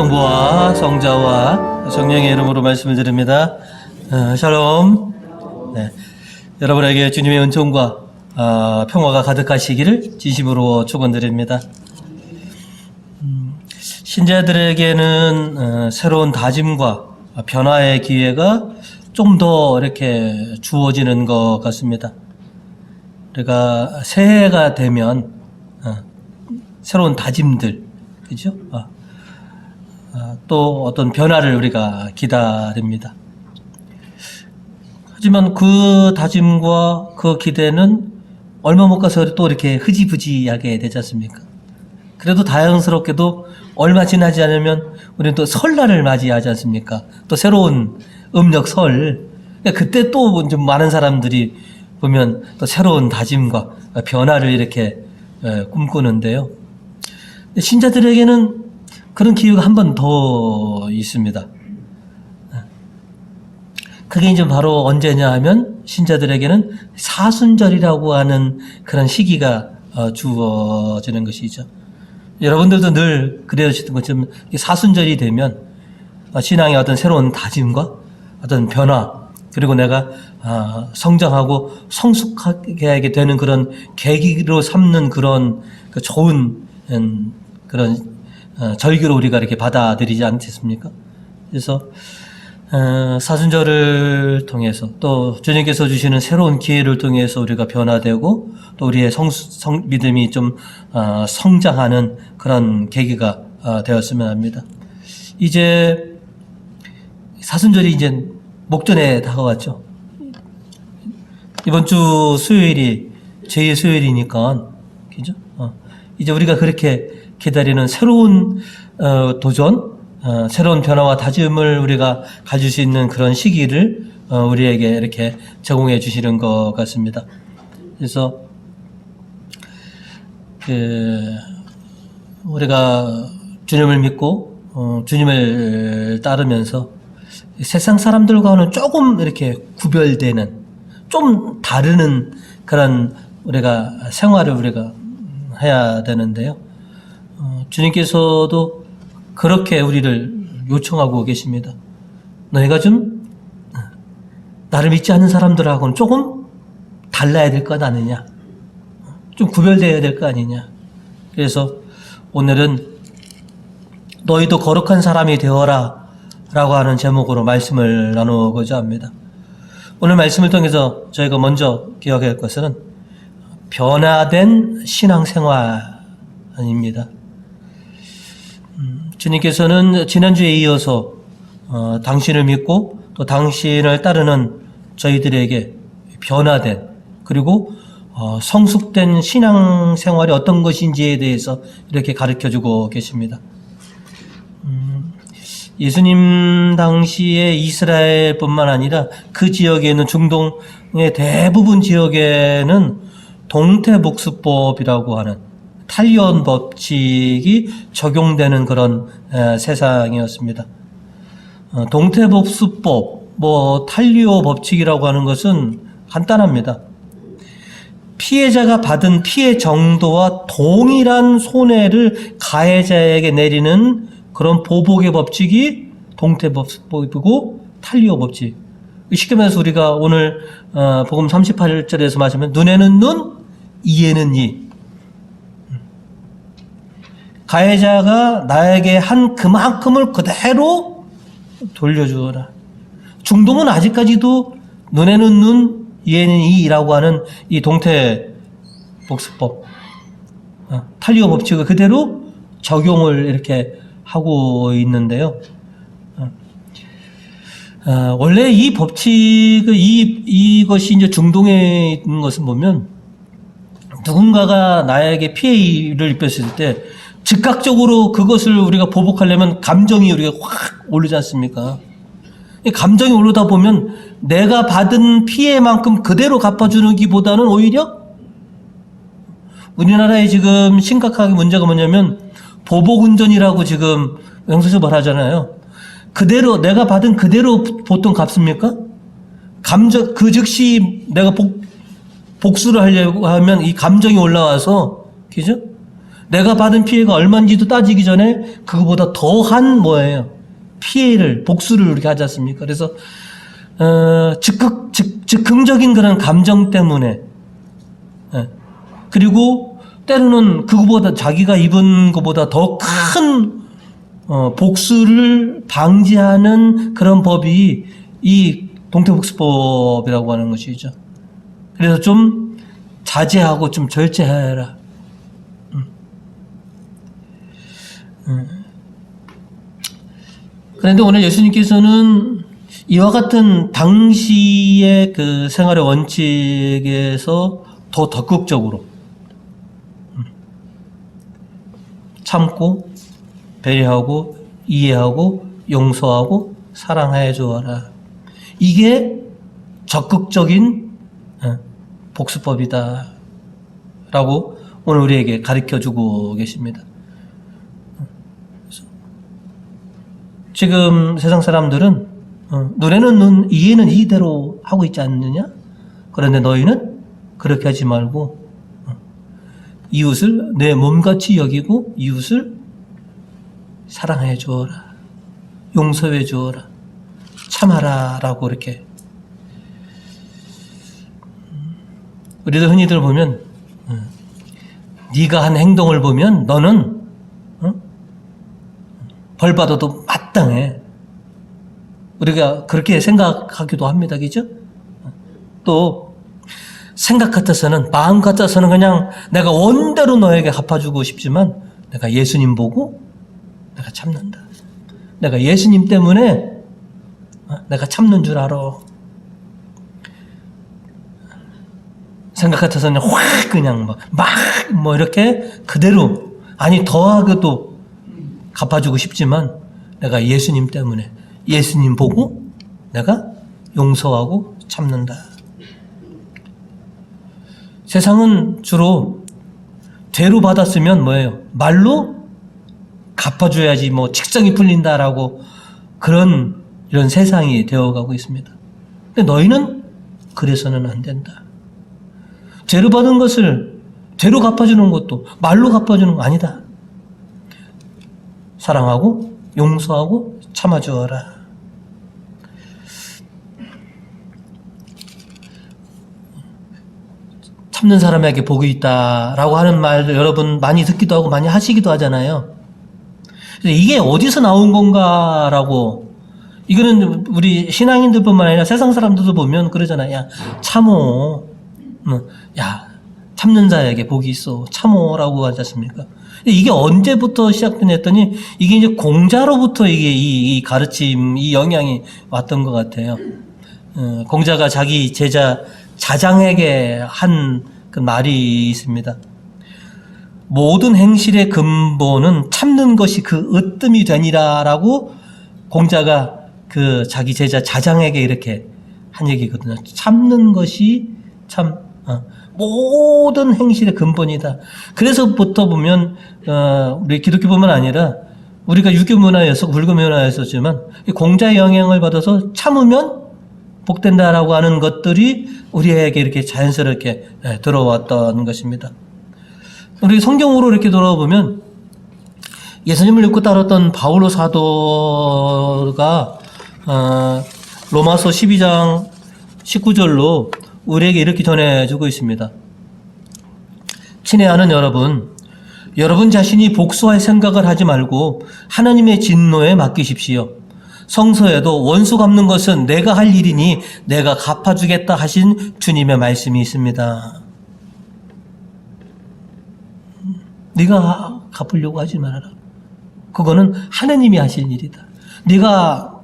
성부와 성자와 성령의 이름으로 말씀을 드립니다. 어, 샬롬. 네. 여러분에게 주님의 은총과 어, 평화가 가득하시기를 진심으로 축원드립니다. 음, 신자들에게는 어, 새로운 다짐과 변화의 기회가 좀 더 이렇게 주어지는 것 같습니다. 우리가 새해가 되면 어, 새로운 다짐들, 그죠? 어, 어, 또 어떤 변화를 우리가 기다립니다. 하지만 그 다짐과 그 기대는 얼마 못 가서 또 이렇게 흐지부지하게 되지 않습니까? 그래도 다양스럽게도 얼마 지나지 않으면 우리는 또 설날을 맞이하지 않습니까? 또 새로운 음력 설. 그러니까 그때 또 좀 많은 사람들이 보면 또 새로운 다짐과 변화를 이렇게 에, 꿈꾸는데요. 신자들에게는 그런 기회가 한 번 더 있습니다. 그게 이제 바로 언제냐 하면 신자들에게는 사순절이라고 하는 그런 시기가 어, 주어지는 것이죠. 여러분들도 늘 그래오시던 것처럼 이 사순절이 되면 어, 신앙의 어떤 새로운 다짐과 어떤 변화 그리고 내가 아, 성장하고 성숙하게 되는 그런 계기로 삼는 그런 그 좋은 음, 그런 어, 절기로 우리가 이렇게 받아들이지 않겠습니까? 그래서 어, 사순절을 통해서 또 주님께서 주시는 새로운 기회를 통해서 우리가 변화되고 또 우리의 성, 성 믿음이 좀 어, 성장하는 그런 계기가 어, 되었으면 합니다. 이제 사순절이 이제 목전에 다가왔죠. 이번 주 수요일이 제2의 수요일이니까 그죠? 어, 이제 우리가 그렇게 기다리는 새로운 어, 도전, 어, 새로운 변화와 다짐을 우리가 가질 수 있는 그런 시기를 어, 우리에게 이렇게 제공해 주시는 것 같습니다. 그래서 그 우리가 주님을 믿고 어, 주님을 따르면서 세상 사람들과는 조금 이렇게 구별되는 좀 다르는 그런 우리가 생활을 우리가 해야 되는데요. 어, 주님께서도 그렇게 우리를 요청하고 계십니다. 너희가 좀 어, 나를 믿지 않는 사람들하고는 조금 달라야 될 것 아니냐. 좀 구별되어야 될 거 아니냐. 그래서 오늘은 너희도 거룩한 사람이 되어라 라고 하는 제목으로 말씀을 나누고자 합니다. 오늘 말씀을 통해서 저희가 먼저 기억해야 할 것은 변화된 신앙생활입니다. 음, 주님께서는 지난주에 이어서 어, 당신을 믿고 또 당신을 따르는 저희들에게 변화된 그리고 어, 성숙된 신앙 생활이 어떤 것인지에 대해서 이렇게 가르쳐 주고 계십니다. 음, 예수님 당시에 이스라엘뿐만 아니라 그 지역에 있는 중동의 대부분 지역에는 동태복수법이라고 하는 탈리온 법칙이 적용되는 그런 에, 세상이었습니다. 어, 동태복수법, 뭐 탈리오 법칙이라고 하는 것은 간단합니다. 피해자가 받은 피해 정도와 동일한 손해를 가해자에게 내리는 그런 보복의 법칙이 동태법이고 탈리오 법칙. 쉽게 말해서 우리가 오늘 어, 복음 38절에서 말하면 눈에는 눈, 이에는 이. 가해자가 나에게 한 그만큼을 그대로 돌려주어라. 중동은 아직까지도 눈에는 눈, 이에는 이라고 하는 이 동태 복수법, 어, 탈리오 법칙을 그대로 적용을 이렇게 하고 있는데요. 어, 어, 원래 이 법칙을 이 이것이 이제 중동에 있는 것을 보면 누군가가 나에게 피해를 입혔을 때 즉각적으로 그것을 우리가 보복하려면 감정이 우리가 확 오르지 않습니까? 이 감정이 오르다 보면 내가 받은 피해만큼 그대로 갚아주는 기보다는 오히려 우리나라에 지금 심각하게 문제가 뭐냐면 보복 운전이라고 지금 영수서 말하잖아요. 그대로 내가 받은 그대로 보통 갚습니까? 감정 그 즉시 내가 복 복수를 하려고 하면 이 감정이 올라와서 그죠? 내가 받은 피해가 얼마인지도 따지기 전에 그거보다 더한 뭐예요? 피해를 복수를 이렇게 하지 않습니까? 그래서 어, 즉극 즉, 즉흥적인 그런 감정 때문에 예. 그리고 때로는 그거보다 자기가 입은 것보다 더큰 어, 복수를 방지하는 그런 법이 이 동태복수법이라고 하는 것이죠. 그래서 좀 자제하고 좀 절제해라. 음. 음. 그런데 오늘 예수님께서는 이와 같은 당시의 그 생활의 원칙에서 더 적극적으로 음, 참고 배려하고 이해하고 용서하고 사랑해 주어라. 이게 적극적인 어, 복수법이다. 라고 오늘 우리에게 가르쳐 주고 계십니다. 지금 세상 사람들은 어, 눈에는 눈, 이해는 이대로 하고 있지 않느냐? 그런데 너희는 그렇게 하지 말고 어, 이웃을 내 몸같이 여기고 이웃을 사랑해 주어라. 용서해 주어라. 참아라라고 이렇게 우리도 흔히들 보면 어, 네가 한 행동을 보면 너는 어? 벌 받아도 마땅해. 우리가 그렇게 생각하기도 합니다. 그죠? 또 생각 같아서는 마음 같아서는 그냥 내가 원대로 너에게 갚아주고 싶지만 내가 예수님 보고 내가 참는다. 내가 예수님 때문에 어, 내가 참는 줄 알아. 생각 같아서는 확 그냥 막뭐 이렇게 그대로 아니 더하게도 갚아주고 싶지만 내가 예수님 때문에 예수님 보고 내가 용서하고 참는다. 세상은 주로 죄로 받았으면 뭐예요? 말로 갚아줘야지 뭐 직성이 풀린다라고 그런 이런 세상이 되어가고 있습니다. 근데 너희는 그래서는 안 된다. 죄로 받은 것을 죄로 갚아주는 것도 말로 갚아주는 거 아니다. 사랑하고 용서하고 참아주어라. 참는 사람에게 복이 있다라고 하는 말 여러분 많이 듣기도 하고 많이 하시기도 하잖아요. 이게 어디서 나온 건가라고 이거는 우리 신앙인들뿐만 아니라 세상 사람들도 보면 그러잖아요. 야 참어, 어, 야 참는 자에게 복이 있어 참어라고 하지 않습니까? 이게 언제부터 시작된 했더니 이게 이제 공자로부터 이게 이, 이 가르침, 이 영향이 왔던 것 같아요. 어, 공자가 자기 제자 자장에게 한 그 말이 있습니다. 모든 행실의 근본은 참는 것이 그 으뜸이 되니라라고 공자가 그 자기 제자 자장에게 이렇게 한 얘기거든요. 참는 것이 참 어, 모든 행실의 근본이다. 그래서부터 보면 어, 우리 기독교뿐만 아니라 우리가 유교 문화였어 불교 문화였었지만 이 공자의 영향을 받아서 참으면 복된다라고 하는 것들이 우리에게 이렇게 자연스럽게 예, 들어왔던 것입니다. 우리 성경으로 이렇게 돌아보면 예수님을 믿고 따랐던 바울로 사도가 어, 로마서 12장 19절로 우리에게 이렇게 전해주고 있습니다. 친애하는 여러분, 여러분 자신이 복수할 생각을 하지 말고 하나님의 진노에 맡기십시오. 성서에도 원수 갚는 것은 내가 할 일이니 내가 갚아주겠다 하신 주님의 말씀이 있습니다. 네가 갚으려고 하지 말아라. 그거는 하나님이 하실 일이다. 네가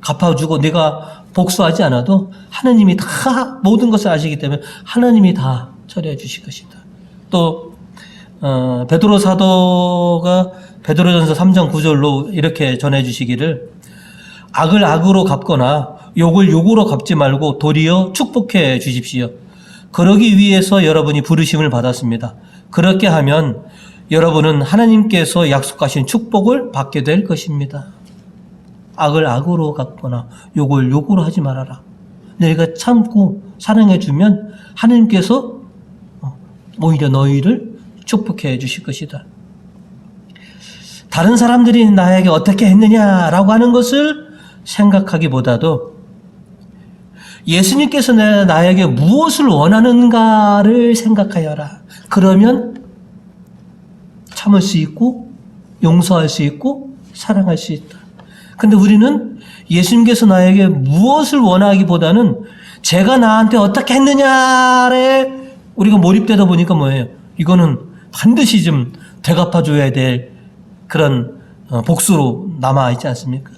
갚아주고 네가 복수하지 않아도 하나님이 다 모든 것을 아시기 때문에 하나님이 다 처리해 주실 것이다. 또 어, 베드로 사도가 베드로전서 3장 9절로 이렇게 전해 주시기를 악을 악으로 갚거나 욕을 욕으로 갚지 말고 도리어 축복해 주십시오. 그러기 위해서 여러분이 부르심을 받았습니다. 그렇게 하면 여러분은 하나님께서 약속하신 축복을 받게 될 것입니다. 악을 악으로 갚거나 욕을 욕으로 하지 말아라. 너희가 참고 사랑해 주면 하나님께서 오히려 너희를 축복해 주실 것이다. 다른 사람들이 나에게 어떻게 했느냐라고 하는 것을 생각하기보다도 예수님께서 내- 나에게 무엇을 원하는가를 생각하여라. 그러면 참을 수 있고 용서할 수 있고 사랑할 수 있다. 근데 우리는 예수님께서 나에게 무엇을 원하기보다는 제가 나한테 어떻게 했느냐에 우리가 몰입되다 보니까 뭐예요? 이거는 반드시 좀 되갚아줘야 될 그런 어, 복수로 남아있지 않습니까?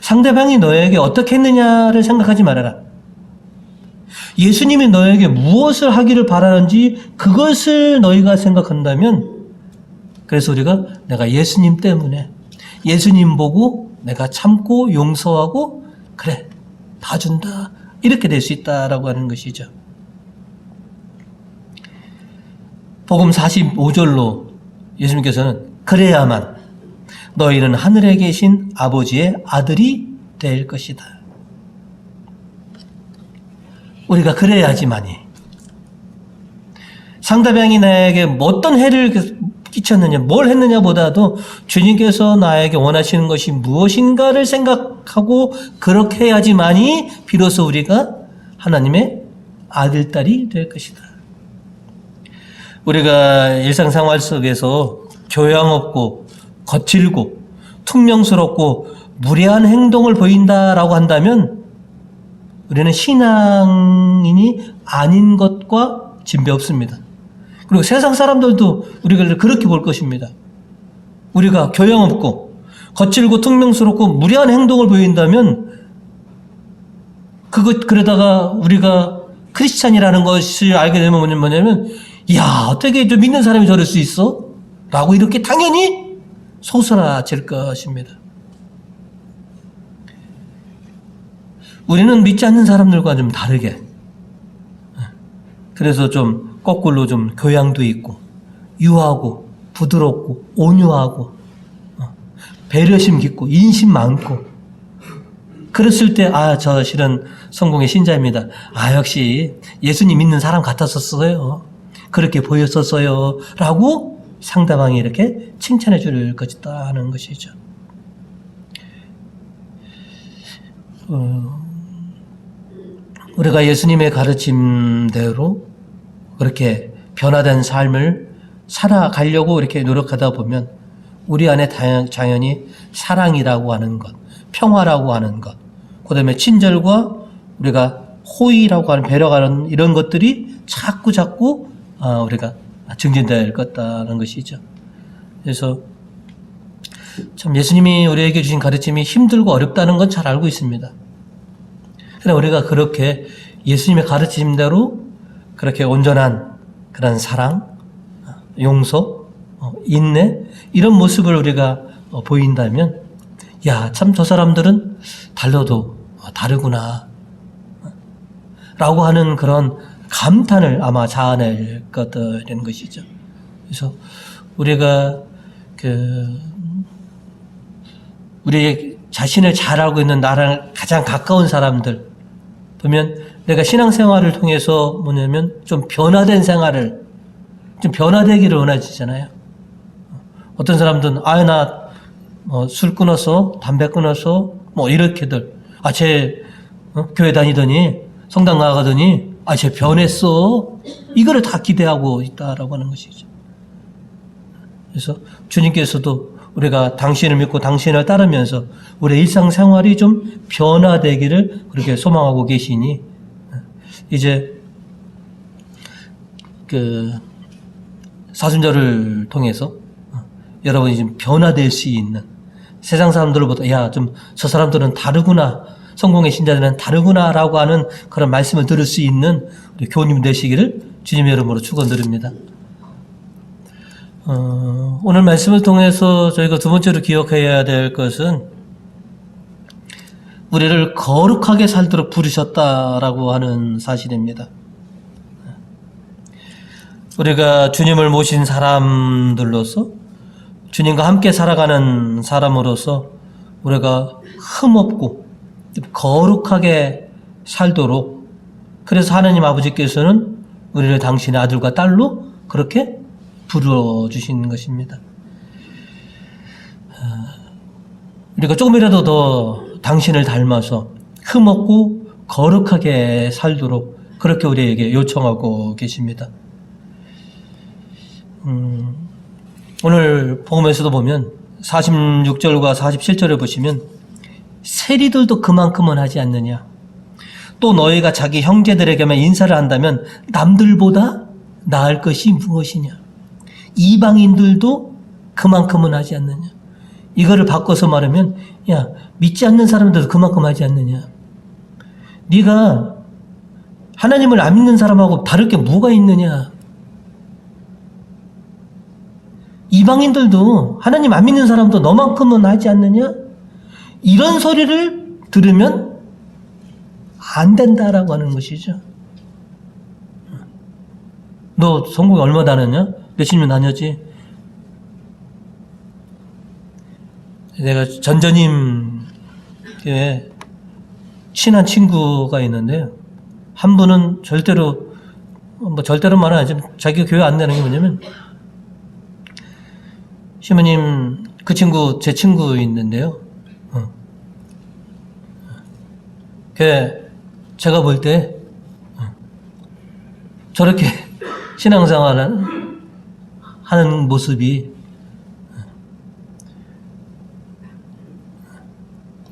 상대방이 너에게 어떻게 했느냐를 생각하지 말아라. 예수님이 너에게 무엇을 하기를 바라는지 그것을 너희가 생각한다면 그래서 우리가 내가 예수님 때문에 예수님 보고 내가 참고 용서하고 그래 봐준다 이렇게 될 수 있다라고 하는 것이죠. 복음 45절로 예수님께서는 그래야만 너희는 하늘에 계신 아버지의 아들이 될 것이다. 우리가 그래야지만이 상대방이 나에게 어떤 해를 끼쳤느냐, 뭘 했느냐보다도 주님께서 나에게 원하시는 것이 무엇인가를 생각하고 그렇게 해야지만이 비로소 우리가 하나님의 아들, 딸이 될 것이다. 우리가 일상생활 속에서 교양 없고 거칠고 퉁명스럽고 무례한 행동을 보인다라고 한다면 우리는 신앙인이 아닌 것과 진배 없습니다. 그리고 세상 사람들도 우리가 그렇게 볼 것입니다. 우리가 교양 없고 거칠고 퉁명스럽고 무례한 행동을 보인다면 그것 그러다가 우리가 크리스찬이라는 것을 알게 되면 뭐냐면 야 어떻게 좀 믿는 사람이 저럴 수 있어? 라고 이렇게 당연히 소설화질 것입니다. 우리는 믿지 않는 사람들과 좀 다르게 그래서 좀 거꾸로 좀 교양도 있고 유하고 부드럽고 온유하고 어, 배려심 깊고 인심 많고 그랬을 때 아 저 실은 성공의 신자입니다. 아 역시 예수님 믿는 사람 같았었어요. 그렇게 보였었어요. 라고 상대방이 이렇게 칭찬해 줄 것이다 하는 것이죠. 어, 우리가 예수님의 가르침대로 그렇게 변화된 삶을 살아가려고 이렇게 노력하다 보면 우리 안에 당연히 사랑이라고 하는 것, 평화라고 하는 것, 그 다음에 친절과 우리가 호의라고 하는 배려가 하는 이런 것들이 자꾸 자꾸 아, 우리가 증진될 것다는 것이죠. 그래서 참 예수님이 우리에게 주신 가르침이 힘들고 어렵다는 건 잘 알고 있습니다. 그러나 우리가 그렇게 예수님의 가르침대로 그렇게 온전한 그런 사랑, 용서, 어, 인내 이런 모습을 우리가 어, 보인다면 야 참 저 사람들은 달라도 어, 다르구나 라고 하는 그런 감탄을 아마 자아낼 것들인 것이죠. 그래서 우리가 그 우리 자신을 잘 알고 있는 나랑 가장 가까운 사람들 보면 내가 신앙생활을 통해서 뭐냐면 좀 변화된 생활을 좀 변화되기를 원하시잖아요. 어떤 사람들은 아유 나술 끊어서 담배 끊어서 뭐 이렇게들 아쟤 어? 교회 다니더니 성당 나가더니 아쟤 변했어 이거를 다 기대하고 있다라고 하는 것이죠. 그래서 주님께서도 우리가 당신을 믿고 당신을 따르면서 우리 일상생활이 좀 변화되기를 그렇게 소망하고 계시니 이제 그 사순절을 통해서 여러분이 좀 변화될 수 있는 세상 사람들보다 야좀 저 사람들은 다르구나 성공의 신자들은 다르구나라고 하는 그런 말씀을 들을 수 있는 우리 교우님 되시기를 주님의 이름으로 축원드립니다. 어, 오늘 말씀을 통해서 저희가 두 번째로 기억해야 될 것은 우리를 거룩하게 살도록 부르셨다라고 하는 사실입니다. 우리가 주님을 모신 사람들로서 주님과 함께 살아가는 사람으로서 우리가 흠없고 거룩하게 살도록 그래서 하나님 아버지께서는 우리를 당신의 아들과 딸로 그렇게 불러주신 것입니다. 아, 우리가 조금이라도 더 당신을 닮아서 흠없고 거룩하게 살도록 그렇게 우리에게 요청하고 계십니다. 음, 오늘 복음에서도 보면 46절과 47절을 보시면 세리들도 그만큼은 하지 않느냐. 또 너희가 자기 형제들에게만 인사를 한다면 남들보다 나을 것이 무엇이냐. 이방인들도 그만큼은 하지 않느냐. 이거를 바꿔서 말하면 야 믿지 않는 사람들도 그만큼 하지 않느냐. 네가 하나님을 안 믿는 사람하고 다를 게 뭐가 있느냐. 이방인들도 하나님 안 믿는 사람도 너만큼은 하지 않느냐? 이런 소리를 들으면 안 된다라고 하는 것이죠. 너 성공이 얼마 다녔냐? 몇십 년 다녔지? 내가 전전임 교회 친한 친구가 있는데 한 분은 절대로 뭐 절대로 말은 아니지만 자기 교회 안 되는 게 뭐냐면 시모님 그 친구 제 친구 있는데요. 어. 그 제가 볼때 어, 저렇게 신앙생활을 하는 모습이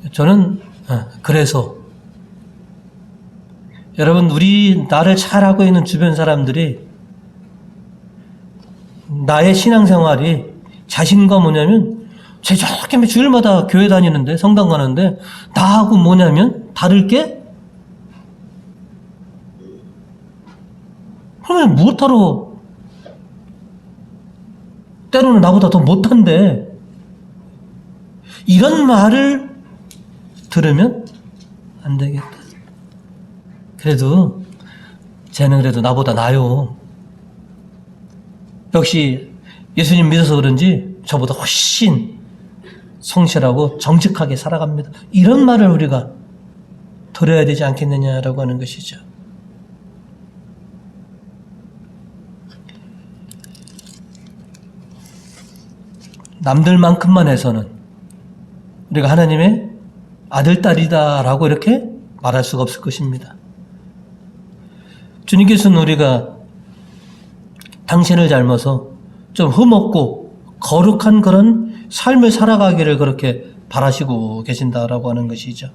어, 저는 어, 그래서. 여러분 우리 나를 잘 알고 있는 주변 사람들이 나의 신앙생활이 자신과 뭐냐면 제 저렇게 주일마다 교회 다니는데 성당 가는데 나하고 뭐냐면 다를 게 그러면 무엇하러 때로는 나보다 더 못한데 이런 말을 들으면 안 되겠다. 그래도 쟤는 그래도 나보다 나요. 역시 예수님 믿어서 그런지 저보다 훨씬 성실하고 정직하게 살아갑니다. 이런 말을 우리가 들어야 되지 않겠느냐라고 하는 것이죠. 남들만큼만 해서는 우리가 하나님의 아들, 딸이다라고 이렇게 말할 수가 없을 것입니다. 주님께서는 우리가 당신을 닮아서 좀 흠없고 거룩한 그런 삶을 살아가기를 그렇게 바라시고 계신다라고 하는 것이죠.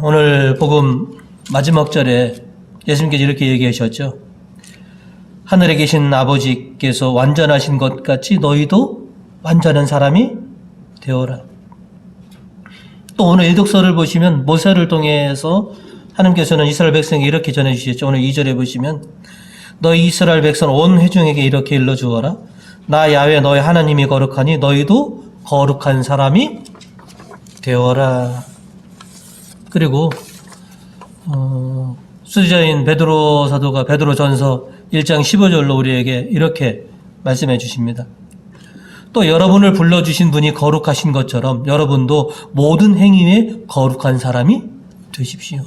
오늘 복음 마지막 절에 예수님께서 이렇게 얘기하셨죠. 하늘에 계신 아버지께서 완전하신 것 같이 너희도 완전한 사람이 되어라. 또 오늘 일독서를 보시면 모세를 통해서 하나님께서는 이스라엘 백성에게 이렇게 전해 주셨죠. 오늘 2절에 보시면 너희 이스라엘 백성 온 회중에게 이렇게 일러 주어라. 나 야외 너희 하나님이 거룩하니 너희도 거룩한 사람이 되어라. 그리고 어, 수지자인 베드로 사도가 베드로 전서 1장 15절로 우리에게 이렇게 말씀해 주십니다. 또 여러분을 불러주신 분이 거룩하신 것처럼 여러분도 모든 행위에 거룩한 사람이 되십시오.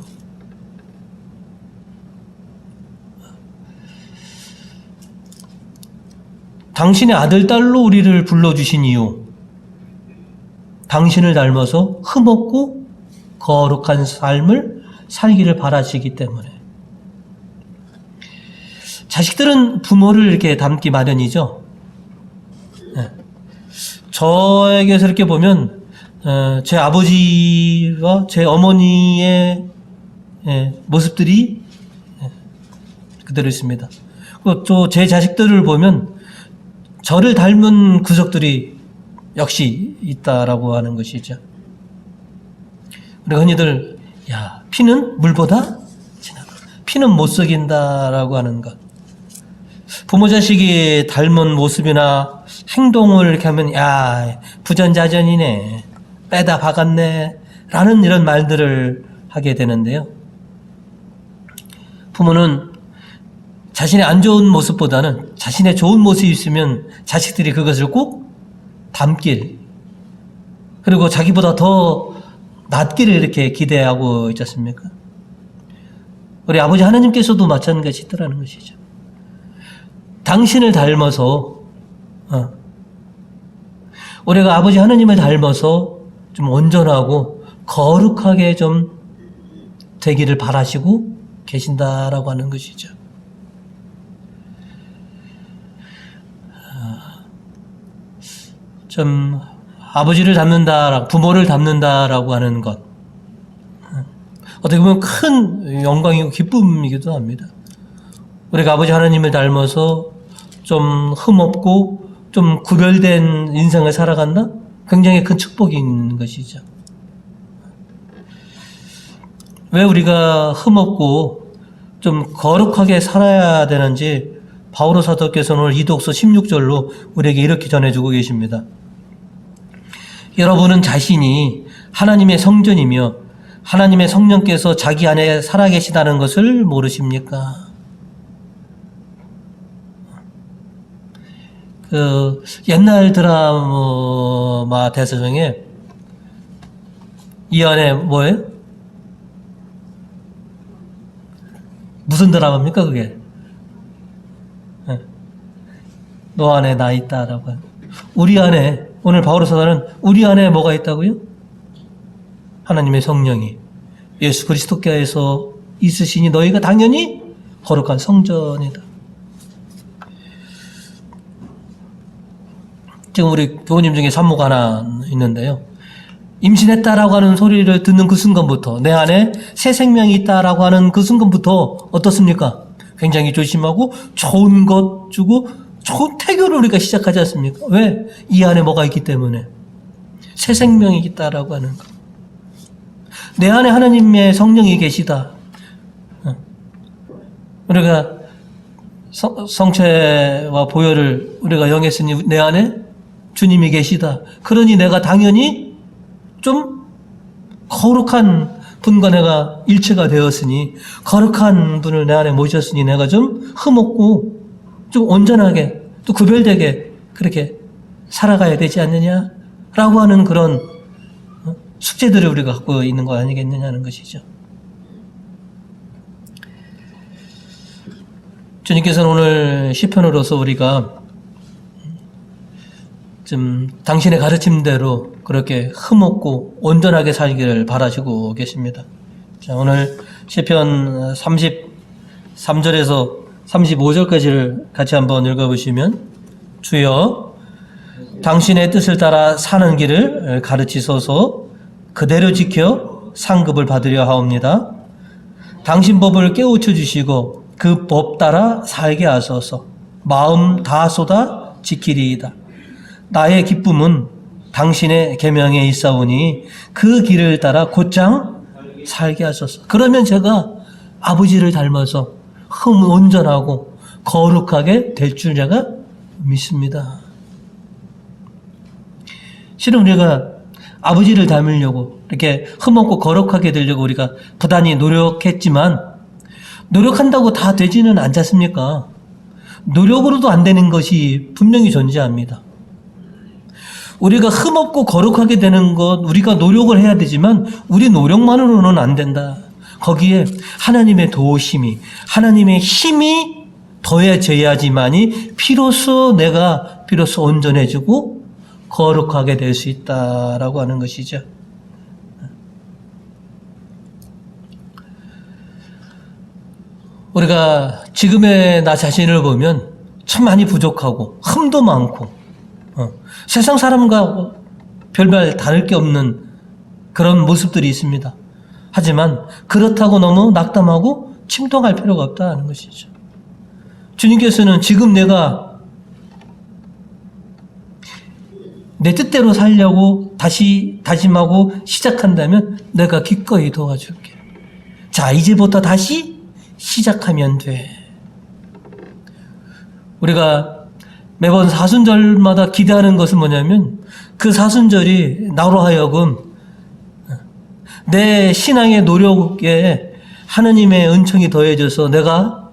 당신의 아들, 딸로 우리를 불러주신 이유, 당신을 닮아서 흠없고 거룩한 삶을 살기를 바라시기 때문에. 자식들은 부모를 이렇게 닮기 마련이죠. 네. 저에게서 이렇게 보면, 어, 제 아버지와 제 어머니의 예, 모습들이 예, 그대로 있습니다. 또 제 자식들을 보면 저를 닮은 구석들이 역시 있다라고 하는 것이죠. 우리가 흔히들 야 피는 물보다 진하다. 피는 못 속인다라고 하는 것. 부모 자식이 닮은 모습이나 행동을 이렇게 하면 야 부전자전이네 빼다 박았네 라는 이런 말들을 하게 되는데요. 부모는 자신의 안 좋은 모습보다는 자신의 좋은 모습이 있으면 자식들이 그것을 꼭 담길 그리고 자기보다 더 낫기를 이렇게 기대하고 있지 않습니까? 우리 아버지 하나님께서도 마찬가지더라는 것이죠. 당신을 닮아서 어, 우리가 아버지 하나님을 닮아서 좀 온전하고 거룩하게 좀 되기를 바라시고 계신다라고 하는 것이죠. 아, 좀 아버지를 닮는다, 부모를 닮는다라고 하는 것. 어떻게 보면 큰 영광이고 기쁨이기도 합니다. 우리가 아버지 하나님을 닮아서 좀 흠없고 좀 구별된 인생을 살아간다? 굉장히 큰 축복인 것이죠. 왜 우리가 흠없고 좀 거룩하게 살아야 되는지 바오로 사도께서는 오늘 이독서 16절로 우리에게 이렇게 전해주고 계십니다. 여러분은 자신이 하나님의 성전이며 하나님의 성령께서 자기 안에 살아계시다는 것을 모르십니까? 그 옛날 드라마 대사 중에 이 안에 뭐예요? 무슨 드라마입니까 그게? 예. 너 안에 나 있다라고. 우리 안에 오늘 바오로 사도는 우리 안에 뭐가 있다고요? 하나님의 성령이 예수 그리스도께서 있으시니 너희가 당연히 거룩한 성전이다. 지금 우리 교우님 중에 산모가 하나 있는데요. 임신했다라고 하는 소리를 듣는 그 순간부터 내 안에 새 생명이 있다라고 하는 그 순간부터 어떻습니까? 굉장히 조심하고 좋은 것 주고 좋은 태교를 우리가 시작하지 않습니까? 왜? 이 안에 뭐가 있기 때문에 새 생명이 있다라고 하는 것. 내 안에 하나님의 성령이 계시다. 어. 우리가 성, 성체와 보혈을 우리가 영했으니 내 안에 주님이 계시다. 그러니 내가 당연히 좀 거룩한 분과 내가 일체가 되었으니 거룩한 분을 내 안에 모셨으니 내가 좀 흠없고 좀 온전하게 또 구별되게 그렇게 살아가야 되지 않느냐라고 하는 그런 어, 숙제들을 우리가 갖고 있는 거 아니겠느냐는 것이죠. 주님께서는 오늘 시편으로서 우리가 좀 당신의 가르침대로 그렇게 흠없고 온전하게 살기를 바라시고 계십니다. 자, 오늘 시편 33절에서 35절까지를 같이 한번 읽어보시면 주여 당신의 뜻을 따라 사는 길을 가르치소서 그대로 지켜 상급을 받으려 하옵니다. 당신 법을 깨우쳐 주시고 그 법 따라 살게 하소서 마음 다 쏟아 지키리이다. 나의 기쁨은 당신의 계명에 있사오니 그 길을 따라 곧장 살게 하소서. 그러면 제가 아버지를 닮아서 흠 온전하고 거룩하게 될 줄 제가 믿습니다. 실은 우리가 아버지를 닮으려고 이렇게 흠없고 거룩하게 되려고 우리가 부단히 노력했지만 노력한다고 다 되지는 않지 않습니까? 노력으로도 안 되는 것이 분명히 존재합니다. 우리가 흠없고 거룩하게 되는 것, 우리가 노력을 해야 되지만, 우리 노력만으로는 안 된다. 거기에 하나님의 도우심이, 하나님의 힘이 더해져야지만이 비로소 내가 비로소 온전해지고 거룩하게 될 수 있다라고 하는 것이죠. 우리가 지금의 나 자신을 보면 참 많이 부족하고 흠도 많고 어, 세상 사람과 별별 다를 게 없는 그런 모습들이 있습니다. 하지만 그렇다고 너무 낙담하고 침통할 필요가 없다는 것이죠. 주님께서는 지금 내가 내 뜻대로 살려고 다시 다짐하고 시작한다면 내가 기꺼이 도와줄게. 자, 이제부터 다시 시작하면 돼. 우리가 매번 사순절마다 기대하는 것은 뭐냐면 그 사순절이 나로 하여금 내 신앙의 노력에 하느님의 은총이 더해져서 내가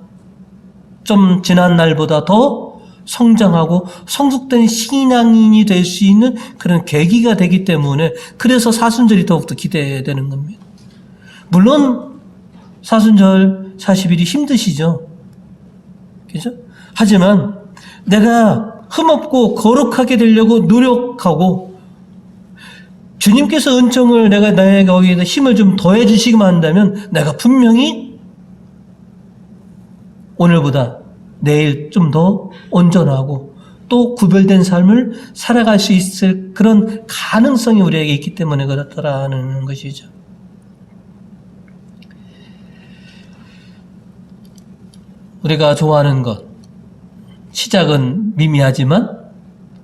좀 지난 날보다 더 성장하고 성숙된 신앙인이 될 수 있는 그런 계기가 되기 때문에 그래서 사순절이 더욱더 기대되는 겁니다. 물론 사순절 40일이 힘드시죠. 그죠? 하지만 내가 흠없고 거룩하게 되려고 노력하고 주님께서 은총을 내가 나에게 거기에다 힘을 좀 더해 주시기만 한다면 내가 분명히 오늘보다 내일 좀 더 온전하고 또 구별된 삶을 살아갈 수 있을 그런 가능성이 우리에게 있기 때문에 그렇다라는 것이죠. 우리가 좋아하는 것, 시작은 미미하지만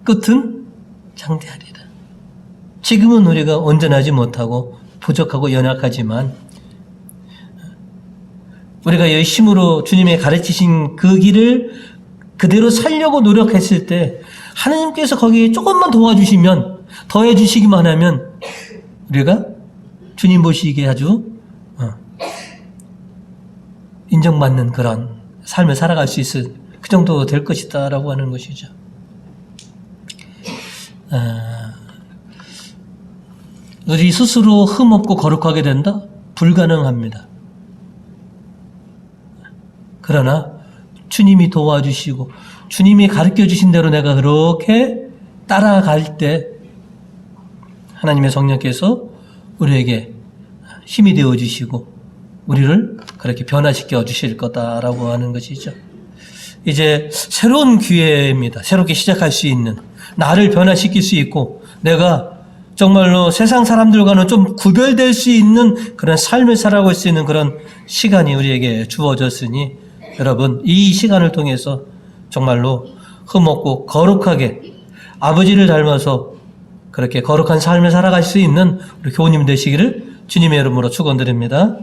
끝은 장대하리라. 지금은 우리가 온전하지 못하고 부족하고 연약하지만 우리가 열심으로 주님의 가르치신 그 길을 그대로 살려고 노력했을 때 하나님께서 거기에 조금만 도와주시면 더해 주시기만 하면 우리가 주님 보시기에 아주 어, 인정받는 그런 삶을 살아갈 수 있을 그 정도 될 것이다라고 하는 것이죠. 아, 우리 스스로 흠없고 거룩하게 된다? 불가능합니다. 그러나 주님이 도와주시고 주님이 가르쳐 주신 대로 내가 그렇게 따라갈 때 하나님의 성령께서 우리에게 힘이 되어 주시고 우리를 그렇게 변화시켜 주실 거다라고 하는 것이죠. 이제 새로운 기회입니다. 새롭게 시작할 수 있는 나를 변화시킬 수 있고 내가 정말로 세상 사람들과는 좀 구별될 수 있는 그런 삶을 살아갈 수 있는 그런 시간이 우리에게 주어졌으니 여러분 이 시간을 통해서 정말로 흠없고 거룩하게 아버지를 닮아서 그렇게 거룩한 삶을 살아갈 수 있는 우리 교우님 되시기를 주님의 이름으로 축원드립니다.